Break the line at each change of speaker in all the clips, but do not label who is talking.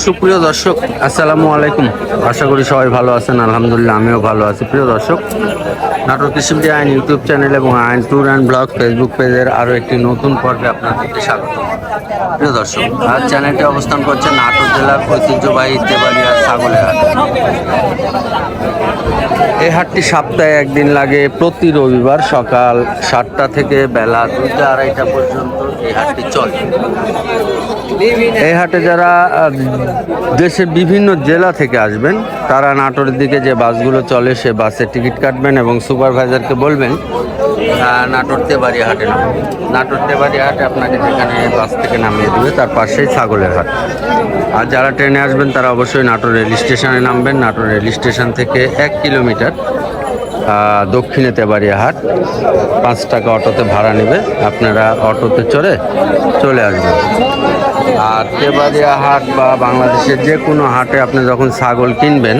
সুপ্রিয় দর্শক, আসসালামু আলাইকুম। আশা করি সবাই ভালো আছেন, আলহামদুলিল্লাহ আমিও ভালো আছি। প্রিয় দর্শক নাটক কৃষি আইন ইউটিউব চ্যানেল এবং আইন ট্যুর অ্যান্ড ব্লগ ফেসবুক পেজের আরও একটি নতুন পর্বে আপনাদেরকে স্বাগত। প্রিয় দর্শক, আজ চ্যানেলটি অবস্থান করছে নাটোর জেলার ঐতিহ্যবাহী দেবালিয়া ছাগলের হাট। এই হাটটি সপ্তাহে একদিন লাগে, প্রতি রবিবার সকাল সাতটা থেকে বেলা দুইটা আড়াইটা পর্যন্ত এই হাটটি চলে। এই হাটে যারা দেশের বিভিন্ন জেলা থেকে আসবেন। তারা নাটোরের দিকে যে বাসগুলো চলে, সে বাসের টিকিট কাটবেন এবং সুপারভাইজারকে বলবেন নাটোর তেবাড়ি হাটে নাম নাটোর তেবাড়ি হাটে আপনাকে যেখানে বাস থেকে নামিয়ে দেবে, তার পাশেই ছাগলের হাট। আর যারা ট্রেনে আসবেন, তারা অবশ্যই নাটোর রেল স্টেশনে নামবেন। নাটোর রেল স্টেশন থেকে এক কিলোমিটার দক্ষিণে তেবাড়িয়া হাট। পাঁচ টাকা অটোতে ভাড়া নেবে। আপনারা অটোতে চড়ে চলে আসবেন। আর তেবাড়িয়া হাট বা বাংলাদেশের যে কোনো হাটে আপনি যখন ছাগল কিনবেন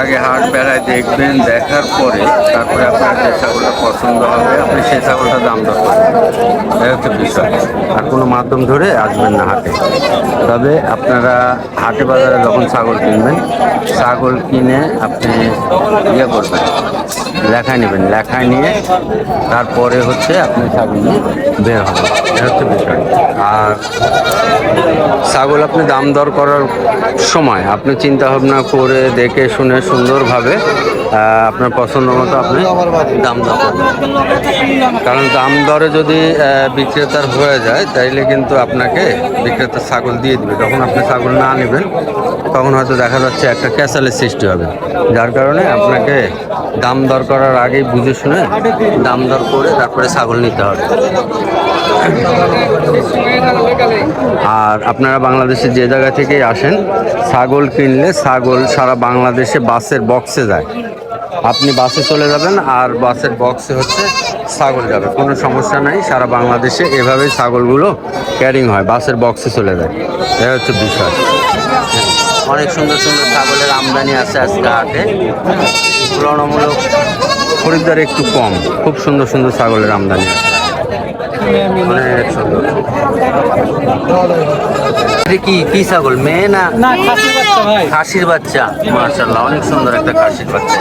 আগে হাট বেড়ায় দেখবেন, দেখার পরে তারপরে আপনার যে ছাগলটা পছন্দ হবে, আপনি সেই ছাগলটা দাম দর করবেন। হচ্ছে বিষয়। আর কোনো মাধ্যম ধরে আসবেন না হাটে। তবে আপনারা হাটে বাজারে যখন ছাগল কিনবেন, ছাগল কিনে আপনি ইয়ে করবেন, লেখায় নেবেন। লেখায় নিয়ে তারপরে হচ্ছে আপনি ছাগল নিয়ে বের হবেন। হচ্ছে বিষয়। আর ছাগল আপনি দাম দর করার সময় আপনি চিন্তা ভাবনা করে দেখে শুনে সুন্দরভাবে আপনার পছন্দ মতো আপনি দাম দর কারণ দাম দরে যদি বিক্রেতার হয়ে যায়, তাইলে কিন্তু আপনাকে বিক্রেতা ছাগল দিয়ে দিবে। যখন আপনি ছাগল না নেবেন, তখন হয়তো দেখা যাচ্ছে একটা ক্যাসালের সৃষ্টি হবে। যার কারণে আপনাকে দাম দর করার আগেই বুঝে শুনে দাম দর করে তারপরে ছাগল নিতে হবে। আর আপনারা বাংলাদেশে যে জায়গা থেকেই আসেন, ছাগল কিনলে ছাগল সারা বাংলাদেশে বাসের বক্সে যায়। আপনি বাসে চলে যাবেন আর বাসের বক্সে হচ্ছে ছাগল যাবে। কোনো সমস্যা নাই, সারা বাংলাদেশে এভাবেই ছাগলগুলো ক্যারিং হয়, বাসের বক্সে চলে যায়। এই হচ্ছে বিষয়। অনেক সুন্দর সুন্দর ছাগলের আমদানি আছে আজকে হাটে। তুলনামূলক খরিদ্দার একটু কম, খুব সুন্দর সুন্দর ছাগলের আমদানি আছে। অনেক সুন্দর কি কি ছাগল মেয়ে না? খাসির বাচ্চা মার্শাল্লাহ অনেক সুন্দর একটা খাসির বাচ্চা।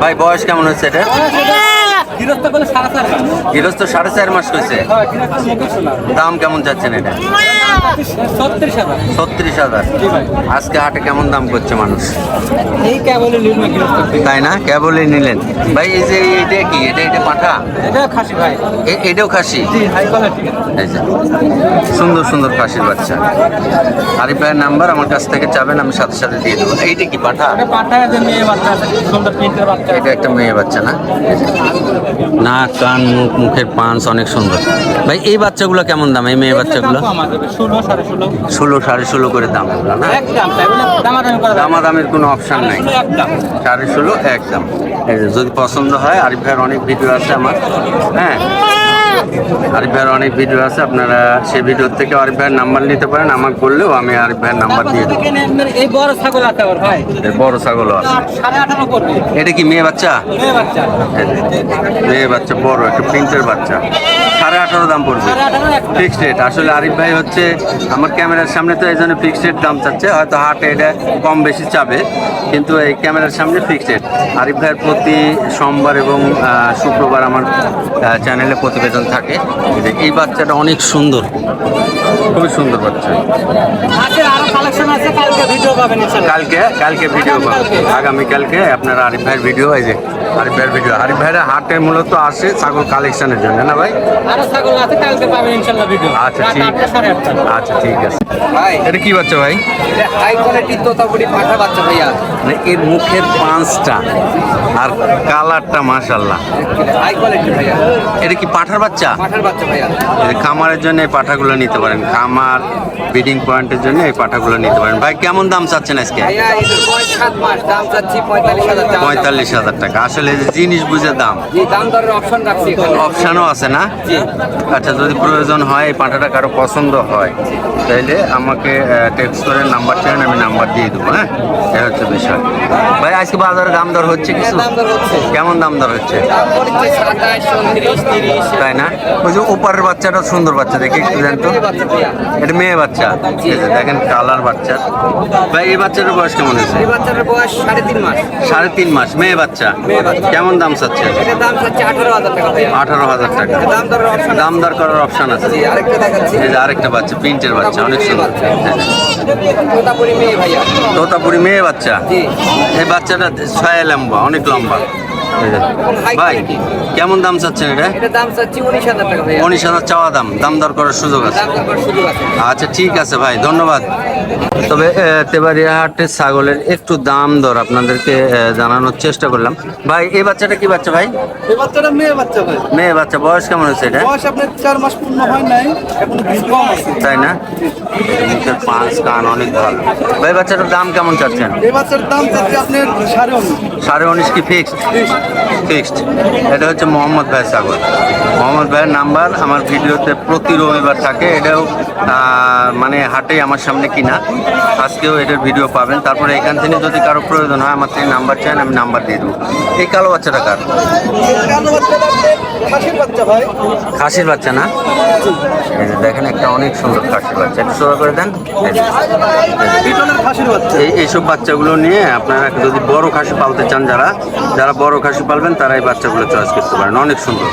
ভাই বয়স কেমন হচ্ছে এটা
গৃহস্থ সাড়ে চার মাস।
হয়েছে।
হ্যাঁ
দাম কেমন যাচ্ছেন এটা?
ছত্রিশ হাজার।
আজকে হাটে কেমন দাম করছে মানুষ। তাই না? কেবলই নিলেন। ভাই এই যে এটা কি? এটা এটা পাঠা? এটাও খাসি সুন্দর সুন্দর খাসির বাচ্চা। আরিফ ভাইয়ের নাম্বার আমার কাছ থেকে চাবেন আমি সাথে সাথে দিয়ে দেবো। এইটা কি পাঠা?
এটা
একটা মেয়ে বাচ্চা না? নাক কান মুখ মুখের পাঁচ অনেক সুন্দর। ভাই এই বাচ্চাগুলো কেমন দাম? এই মেয়ে বাচ্চাগুলো?
ষোলো সাড়ে ষোলো।
করে দাম এগুলো না?
না।
দামাদামের কোনো অপশান নাই। সাড়ে ষোলো একদম যদি পছন্দ হয় আরিফ ভাইয়ের অনেক ভিডিও আছে আমার। হ্যাঁ? আরিফ ভাইয়ের অনেক ভিডিও আছে আপনারা সেই ভিডিওর থেকে আরিফ ভাইয়ের নাম্বার নিতে পারেন। আমাকে বললেও আমি আরিফ ভাইয়ের নাম্বার দিয়ে দেবো।
এই বড় ছাগল আছে ভাই।
এই বড় এটা কি মেয়ে বাচ্চা?
মেয়ে বাচ্চা।
মেয়ে বাচ্চা বড় একটা প্রিন্টের বাচ্চা। সাড়ে আঠারো দাম পড়বে। ফিক্সড রেট আসলে আরিফ ভাই হচ্ছে আমার ক্যামেরার সামনে তো এই জন্য ফিক্সড রেট দাম চাচ্ছে হয়তো হাটে এটা কম বেশি চাবে কিন্তু এই ক্যামেরার সামনে ফিক্সড রেট আরিফ ভাইয়ের প্রতি সোমবার এবং শুক্রবার আমার চ্যানেলে প্রতিবেদন থাকে এই যে এই বাচ্চাটা অনেক সুন্দর। খুবই সুন্দর বাচ্চা।
কালকে
কালকে কালকে ভিডিও পাবেন আগামীকালকে। আপনারা আরিফ ভাইয়ের ভিডিও এই যে আরিফ ভাইয়ের ভিডিও আরিফ ভাইয়ের হাটে মূলত আসে ছাগল কালেকশনের জন্য না ভাই?
আরও ছাগল আছে কালকে পাবেন ইনশাআল্লাহ
আচ্ছা ঠিক আচ্ছা ঠিক আছে।
ভাই।
এটা কি বাচ্চা ভাই?
হাই কোয়ালিটি তোতাপুরি পাঠা বাচ্চা ভাইয়া।
মানে এর মুখের পাঁচটা আর কালারটা মাশাল্লাহ
হাই কোয়ালিটি ভাইয়া।
এটা কি পাঠার বাচ্চা?
পাঠার বাচ্চা ভাইয়া।
খামারের জন্য এই পাঠাগুলো নিতে পারেন। খামার ব্রিডিং পয়েন্টের জন্য এই পাঠাগুলো নিতে পারেন। ভাই কেমন দাম চাচ্ছেন আজকে?
ভাইয়া সাত মাস দাম চাচ্ছি পঁয়তাল্লিশ হাজার টাকা।
পঁয়তাল্লিশ হাজার টাকা। আসলে আসলে জিনিস বুঝে দাম।
জি অপশন রাখছি
অপশানও আছে না? আচ্ছা যদি প্রয়োজন হয় এই পাঁঠাটা কারও পছন্দ হয় তাইলে আমাকে টেক্সট করে নাম্বার চান আমি নাম্বার দিয়ে দেবো হ্যাঁ? এই হচ্ছে বিষয়। ভাই আজকে বাজারে দাম দর হচ্ছে কিছু?
দর হচ্ছে।
কেমন দাম দর হচ্ছে? তাই না? ওই যে ওপারের বাচ্চাটা সুন্দর বাচ্চা দেখে একটু দেন তো।
মেয়ে বাচ্চা ভাইয়া
এটা মেয়ে বাচ্চা? ঠিক আছে দেখেন কালার বাচ্চা। ভাই এই বাচ্চাটার বয়স কেমন হয়েছে?
এই বাচ্চাটার বয়স সাড়ে তিন মাস।
সাড়ে তিন মাস মেয়ে বাচ্চা?
মেয়ে বাচ্চা।
কেমন দাম চাচ্ছে
এটার দাম চাচ্ছে আঠারো হাজার টাকা
আঠারো হাজার টাকা।
দাম দরের অপশন
দাম দর করার অপশন আছে।
আরেকটা দেখাচ্ছি।
এই যে আরেকটা বাচ্চা প্রিন্টের বাচ্চা অনেক সুন্দর।
তোতাপুরি মেয়ে ভাইয়া?
তোতাপুরি মেয়ে বাচ্চা? এই বাচ্চাটা ছয় লম্বা অনেক লম্বা। ভাই কেমন দাম চাচ্ছেন এটা?
এটার দাম চাচ্ছি উনিশ হাজার টাকা ভাইয়া।
উনিশ হাজার চাওয়া দাম। দাম দর করার সুযোগ আছে।
দাম দর করার সুযোগ আছে।
আচ্ছা ঠিক আছে ভাই ধন্যবাদ। তবে এ, তেবাড়িয়া হাটের ছাগলের একটু দাম দর আপনাদেরকে জানানোর চেষ্টা করলাম। ভাই এই বাচ্চাটা কি বাচ্চা ভাই?
এই বাচ্চাটা মেয়ে বাচ্চা ভাই।
মেয়ে বাচ্চা। বয়স কেমন হয়েছে এটা?
বয়স আপনার চার মাস পূর্ণ হয় নাই এখন
তাই না? মুখের পাঁচ কান অনেক ভালো ভাই বাচ্চাটার দাম কেমন চাচ্ছেন?
এই বাচ্চার দাম চাচ্ছি আপনার সাড়ে উনিশ।
সাড়ে উনিশ কি ফিক্সড ফিক্সড এটা হচ্ছে মোহাম্মদ ভাই সাগর। মোহাম্মদ ভাইয়ের নাম্বার আমার ভিডিওতে প্রতি রবিবার থাকে। এটাও মানে হাটেই আমার সামনে কিনা, আজকেও এটার ভিডিও পাবেন। তারপরে এখান থেকে যদি কারও প্রয়োজন হয়, আমার থেকে নাম্বার চান, আমি নাম্বার দিয়ে দেবো। এই কালো বাচ্চাটা কার?
খাসির বাচ্চা
না? দেখেন একটা অনেক সুন্দর খাসির বাচ্চা। একটু সোজা করে দেন। এই এইসব বাচ্চাগুলো নিয়ে আপনারা যদি বড় খাসি পালতে চান যারা যারা বড় খাসি পালবেন, তারা এই বাচ্চাগুলো চয়েস করতে পারেন। অনেক সুন্দর।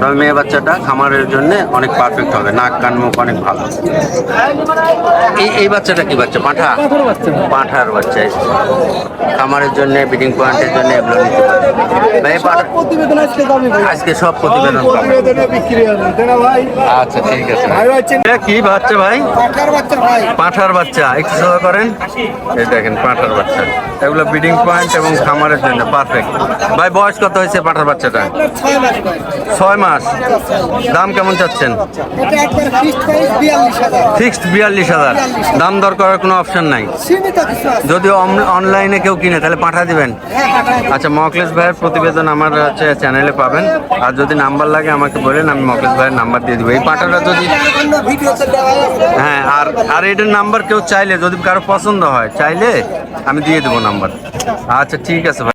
তবে মেয়ে বাচ্চাটা খামারের জন্য অনেক পারফেক্ট হবে। নাক, কান, মুখ অনেক ভালো। এই এই বাচ্চাটা কি বাচ্চা? পাঁঠা? পাঁঠার বাচ্চা। খামারের জন্য বিডিং পয়েন্টের জন্য এগুলো নিতে
প্রতিবেদন আজকে
সব প্রতিবেদন আচ্ছা ঠিক আছে। কি বাচ্চা ভাই?
পাঠার বাচ্চা।
একটু সোজা করেন। এই দেখেন পাঁঠার বাচ্চা। এগুলো ব্রিডিং পয়েন্ট এবং খামারের জন্য পারফেক্ট ভাই বয়স কত হয়েছে পাঁঠার বাচ্চাটা?
ছয় মাস।
দাম কেমন চাচ্ছেন?
ফিক্সড বিয়াল্লিশ হাজার।
দাম দর করার কোনো অপশন নাই? যদি অনলাইনে কেউ কিনে তাহলে পাঠা দিবেন।
হ্যাঁ
আচ্ছা মকলেশ ভাইয়ের প্রতিবেদন আমার হচ্ছে চ্যানেলে পাবেন। আর যদি নাম্বার লাগে আমাকে বলেন আমি মকলেশ ভাইয়ের নাম্বার দিয়ে দেবো। এই পাঠাটা যদি হ্যাঁ আর আর এটার নাম্বার কেউ চাইলে যদি কারও পছন্দ হয় চাইলে আমি দিয়ে দেবো নাম্বার আচ্ছা ঠিক আছে ভাই।